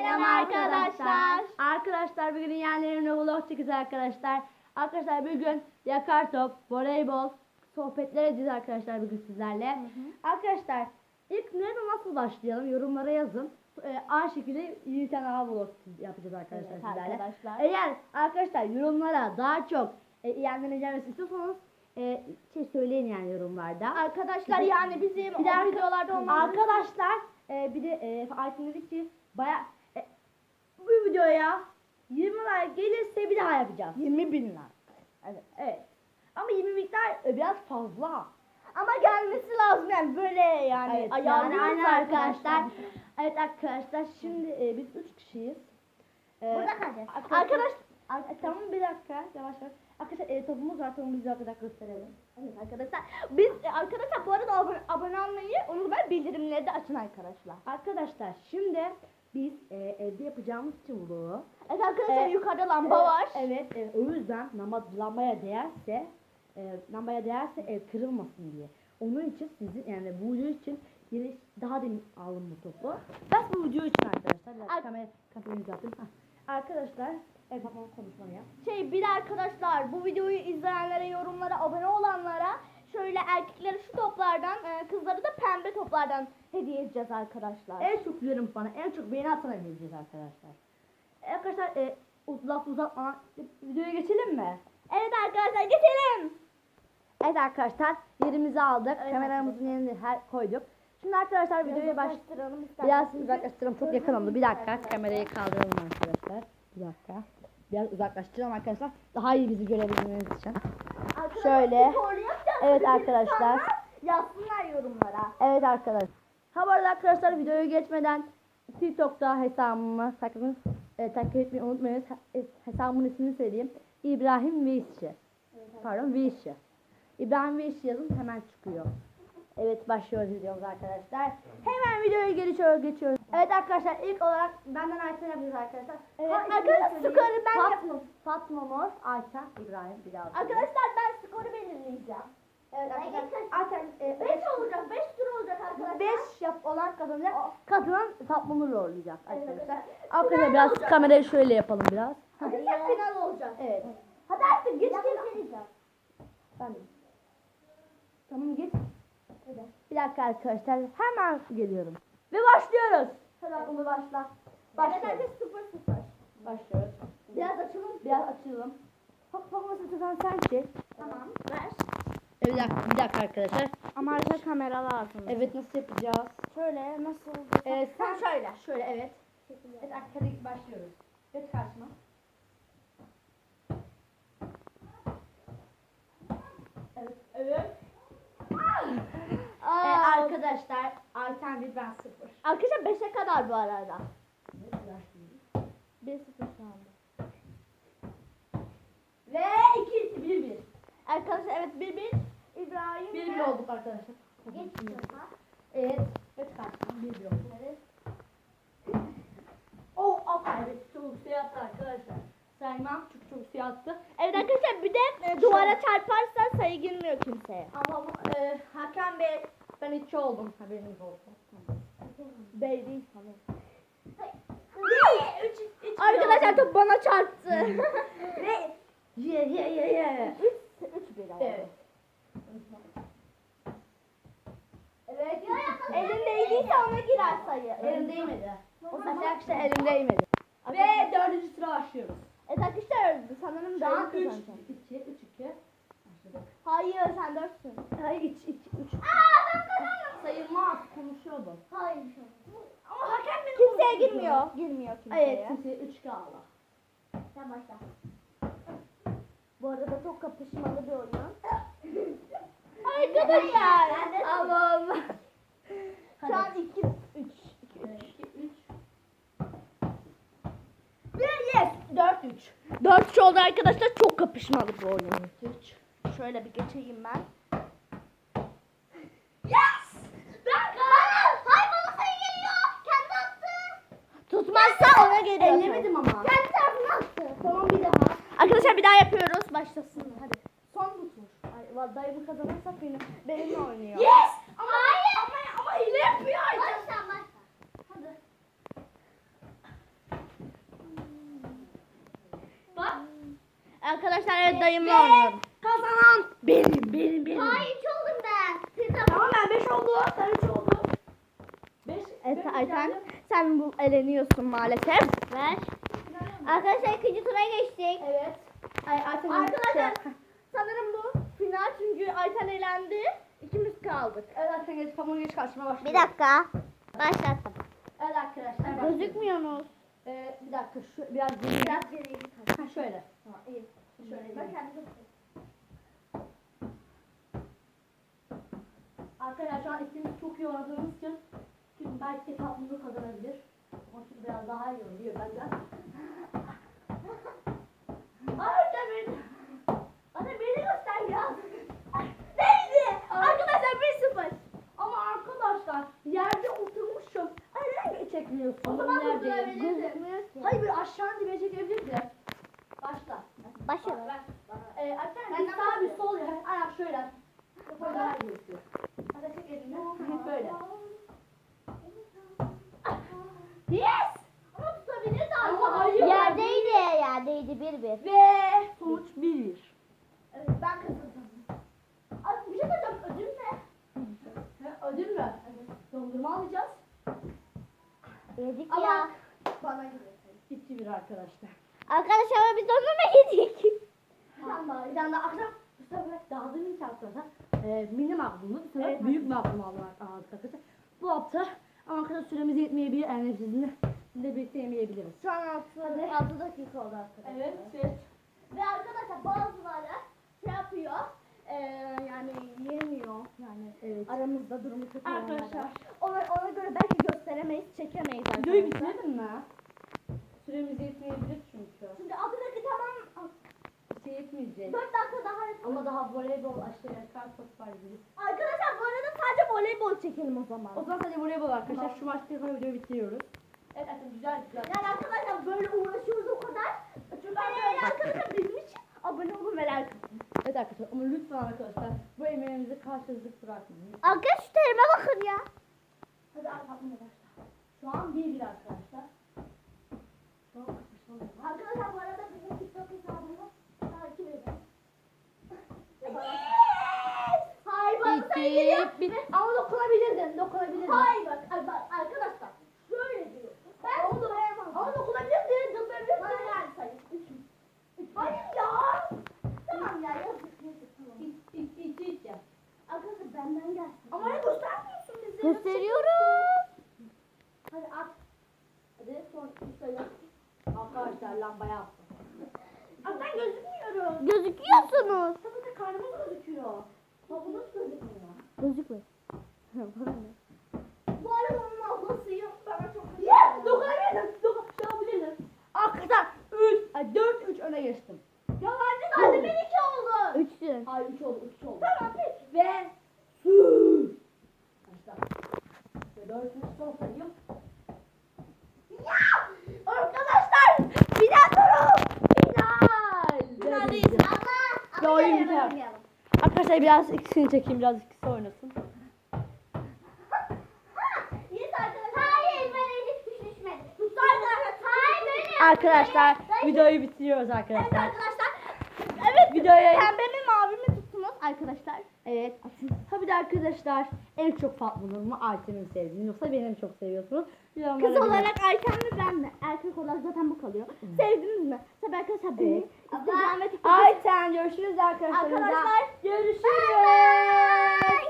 Selam arkadaşlar. Arkadaşlar bugün yeğenlerimle vlog çekeceğiz arkadaşlar. Arkadaşlar bugün yakar top, voleybol, sohbetler edeceğiz arkadaşlar bugün sizlerle. Arkadaşlar ilk nerede nasıl başlayalım yorumlara yazın. Ee, aynı şekilde bir tane daha vlog yapacağız arkadaşlar Evet sizlerle. arkadaşlar. Eğer arkadaşlar yorumlara daha çok e, yeğenlerin istiyorsanız e, şey söyleyin yani yorumlarda. Arkadaşlar yani bizim Bir o videolarda olmamız Arkadaşlar e, bir de e, Aytin dedi ki baya videoya 20 like gelirse bir daha yapacağız. 20 bin like. Evet. evet. Ama 20 miktar e, biraz fazla. Ama gelmesi lazım yani böyle yani Evet, yani aynen arkadaşlar. arkadaşlar. Evet arkadaşlar şimdi e, biz 3 kişiyiz. E, Burada kalacağız. Arkadaş, Arkadaş- Ar- tamam bir dakika yavaş yavaş. Arkadaşlar e, topumuz var bize kadar gösterelim. Evet arkadaşlar. Biz e, arkadaşlar bu arada abone, abone olmayı unutmayın bildirimleri de açın arkadaşlar. Arkadaşlar şimdi biz e, evde yapacağımız için vlogu Evet arkadaşlar Ee, yukarıda lamba var. Evet, e, o yüzden lamba, lambaya değerse, e, lambaya değerse ev kırılmasın diye. Onun için sizin yani bu video için yeni daha demin aldım bu topu. Ben bu video için arkadaşlar. Biraz Ar- kamera yaptım. Hah. Arkadaşlar, evet babam konuşmanı yap. Şey bir de arkadaşlar bu videoyu izleyenlere, yorumlara, abone olanlara şöyle erkeklere şu toplardan, e, kızlara da pembe toplardan hediye edeceğiz arkadaşlar. En çok yorum bana, en çok beğeni atana vereceğiz arkadaşlar. Arkadaşlar, e, laf uzatmadan videoya geçelim mi? Evet arkadaşlar geçelim. Evet arkadaşlar, yerimizi aldık. Evet Kameramızın yerini her koyduk. Şimdi arkadaşlar videoya baş başlayalım Biraz uzaklaştıralım. Çok yakın oldu. Bir dakika. Kamerayı kaldıralım arkadaşlar. Bir dakika. Biraz uzaklaştıralım arkadaşlar. Daha iyi bizi görebilmeniz için. Şöyle. Evet arkadaşlar. Yazsınlar yorumlara. Evet arkadaşlar. Ha bu arada arkadaşlar videoyu geçmeden TikTok'ta hesabımı takip, e, takip etmeyi unutmayınız. He- Hesabımın ismini söyleyeyim. İbrahim Vişçi. Pardon Vişçi. İbrahim Vişçi yazın hemen çıkıyor. Evet başlıyoruz videomuz arkadaşlar. Hemen videoya geçiyoruz geçiyoruz. Evet arkadaşlar ilk olarak benden Ayten yapacağız arkadaşlar. Evet, Ha, arkadaşlar, skoru ben yap- Fatma, Fatma Mor, Ayten, İbrahim daha. Arkadaşlar ben skoru belirleyeceğim. Evet arkadaşlar. Ayten, e, 5 olacak, 5 tur olacak arkadaşlar. 5 yap olan kazanacak. Kazanan rollayacak arkadaşlar. Evet. Arkadaşlar Final biraz olacak. kamerayı şöyle yapalım biraz. Arkadaşlar final olacak. Evet. Hadi artık geç geç. Ben de. Tamam git. Bir dakika arkadaşlar hemen geliyorum. Ve başlıyoruz. Hemen onu başla. Başlıyoruz. Başlıyoruz. 0 0. Başlıyoruz. Biraz açalım. Biraz açalım. Hop hop hop sen sen çek. Tamam. Ver. Evet, bir dakika, bir dakika arkadaşlar. Ama arka kamera lazım. Evet nasıl yapacağız? Şöyle nasıl? Ee, sen şöyle. Şöyle evet. Evet arkadaşlar başlıyoruz. Geç karşıma. Evet. Evet. Arkadaşlar Ayten bir ben sıfır. Arkadaşlar 5'e kadar bu arada. 1 0 şu anda. Ve 2 1 1. Arkadaşlar evet 1 1 İbrahim 1 1 ve- olduk arkadaşlar. Geç tarafa. Evet. Geç karşıma 1 1 olduk. Evet. Oh, oh evet çok şey attı arkadaşlar. Saymam çünkü çok şey attı. Evet arkadaşlar bir de e, duvara çarparsa sayı girmiyor kimseye. Ama bu, e, Hakan Bey ben 2 oldum haberiniz olsun. Üç, üç Arkadaşlar top bana çarptı. Ve ye ye ye ye. 3 3 1 Evet. Evet. Değdiyse ona girer sayı. Elim değmedi. O arkadaşlar elim değmedi. Ve dördüncü sıra başlıyoruz. Evet arkadaşlar sanırım an Bey 3 kazanacak. 2 3 2 başladık. Hayır sen 4'sün. Hayır 2 2 3. Aa ben kazandım. Sayılmaz konuşuyordum. Hayır. Ama hakem benim Kimseye girmiyor. Girmiyor kimseye. Evet kimseye 3 kaldı. Sen başla. Bu arada çok kapışmalı bir oyun. Arkadaşlar. Ama Şu an 2 3 2 3 Ve yes 4 3. 4 oldu arkadaşlar çok kapışmalı bir oyun. 3 Şöyle bir geçeyim ben. Yes! Ben kazandım. Hayır sayı geliyor. Kendi attı. Tutmazsa ona geri Ellemedim ama. Kendi tarafına attı. Tamam bir daha. Arkadaşlar bir daha yapıyoruz. Başlasın hadi. Son tutur. Ay, vallahi dayımı kazanırsak benim, benimle oynuyor. Yes! Ama, Hayır. Ama, ama hile yapıyor. Başla başla. Hmm. Arkadaşlar evet dayımla oynuyorum. Kazanan benim benim benim. Hayır üç oldum ben. Siz de Tamam ben 5 oldu. Sen 3 oldu. 5. Evet Ayten sen bu eleniyorsun maalesef. Ver. Arkadaşlar ikinci tura geçtik. Evet. Ay, Ayten Arkadaşlar sanırım bu final çünkü Ayten elendi. İkimiz kaldık. Evet Ayten geç kamuoyu geç karşıma başlıyor. Bir dakika. Başlattım. Evet arkadaşlar. başlıyor. Gözükmüyorsunuz. Ee, bir dakika şu biraz geri. Biraz geriye git. Ha şöyle. Tamam iyi. Şöyle. Ben kendim Arkadaşlar şu an ikimiz çok iyi oynadığımız için kim belki tatlılığı kazanabilir. Ama şimdi biraz daha iyi oynuyor benden. Arda beni. Beni göster ya. Neydi? Arkadaşlar 1-0. Ama arkadaşlar yerde oturmuşum. Ay neden çekmiyorsun? O zaman durdurabilirsin. Hayır böyle aşağı dibe de. Başla. Başla. Ee, Ben bir de sağ bir sol ya. Ayak şöyle. Gözüküyor. Hadi çek elini. Böyle. Yes. Ama tutabilirdi Ama hayır. Yerdeydi yerdeydi 1-1. Ve sonuç 1-1. Evet ben kazandım. Ay, bir şey söyleyeceğim ödül ne? Ha, Ödül mü? Dondurma alacağız. Yedik Ama- ya. Bana göre. Bitti bir arkadaşlar. Arkadaşlar ama biz dondurma yedik. Tamam. Bir tane daha akşam sefer dağıdığım için arkadaşlar. E, mini magnumlu, sefer Evet. büyük magnum aldık arkadaşlar. Bu hafta ama arkadaşlar süremiz yetmeyebilir. Yani sizinle, sizinle birlikte yemeyebiliriz. Şu an 6, 6 dakika oldu arkadaşlar. evet. Ve arkadaşlar bazıları şey yapıyor. eee yani yemiyor. Yani Evet. aramızda durumu kötü olanlar Arkadaşlar. Ona, ona göre belki gösteremeyiz, çekemeyiz Videoyu arkadaşlar. bitirelim mi? Süremiz yetmeyebilir çünkü. Şimdi adındaki tamam Şey yetmeyecek. 4 dakika daha. Ama daha voleybol, kar top var gibi. Arkadaşlar bu arada sadece voleybol çekelim o zaman. O zaman sadece voleybol arkadaşlar. Şu maçta sonra videoyu bitiriyoruz. Evet arkadaşlar güzel güzel. Yani arkadaşlar böyle uğraşıyoruz o kadar. Çünkü arkadaşlar bizim için abone olun ve like atın. Evet arkadaşlar ama lütfen arkadaşlar bu emeğimizi karşılıksız bırakmayın. Arkadaşlar şu terime bakın ya. Hadi başla. Şu an 1-1 arkadaşlar. Tamam, arkadaşlar. Arkadaşlar bu arada bizim TikTok hesabımı takip edin. Hayır İki, geliyor. bir. Ama dokunabilirdin, dokunabilirdin. Hayır bak, bak arkadaşlar şöyle diyor. Ben tutayamam. Ama dokunabilirdin, dokunabilirdin. Bana yani sayın. Üç. Üç. Hayır ya. Tamam ya yazık yazık tamam. İç, iç, iç, iç ya. Arkadaşlar benden gelsin. Ama ne göstermiyorsun bize? Gösteriyorum. Hadi at. Hadi son sayı. Arkadaşlar lambaya attım. Ben gözükmüyorum. Gözüküyorsunuz. Tabii karnımız gözüküyor. Gözükmüyor. Gözükmüyor. Bu arada onun ablasıyım. Bana çok Yes! Dokunabilirdim. Dokunabilirdim. Arkadaşlar 3, 4, 3 öne geçtim. Ya anne zaten ben iki oldu. Üçsün. Hayır 3 oldu, 3 oldu. Tamam peki. Ve su. Başla. Ve 4, 3 son sayım. Arkadaşlar final turu. Final. Finaldeyiz. Ama. Ve oyun biter. Arkadaşlar biraz ikisini çekeyim, biraz ikisi oynasın. Arkadaşlar. Arkadaşlar. Arkadaşlar videoyu bitiriyoruz Evet arkadaşlar. arkadaşlar. Evet. Videoya Pembe mi arkadaşlar? Evet. Tabii de arkadaşlar en çok Fatma Nur mu Ayten'i mi sevdiniz yoksa beni mi çok seviyorsunuz? Yorumlara Kız olarak Ayten mi ben mi? Erkek olarak zaten bu kalıyor. Sevdiniz mi? Tabii arkadaşlar beni. Evet. Instagram ve Ayten görüşürüz arkadaşlar. Arkadaşlar Görüşürüz. Bye bye.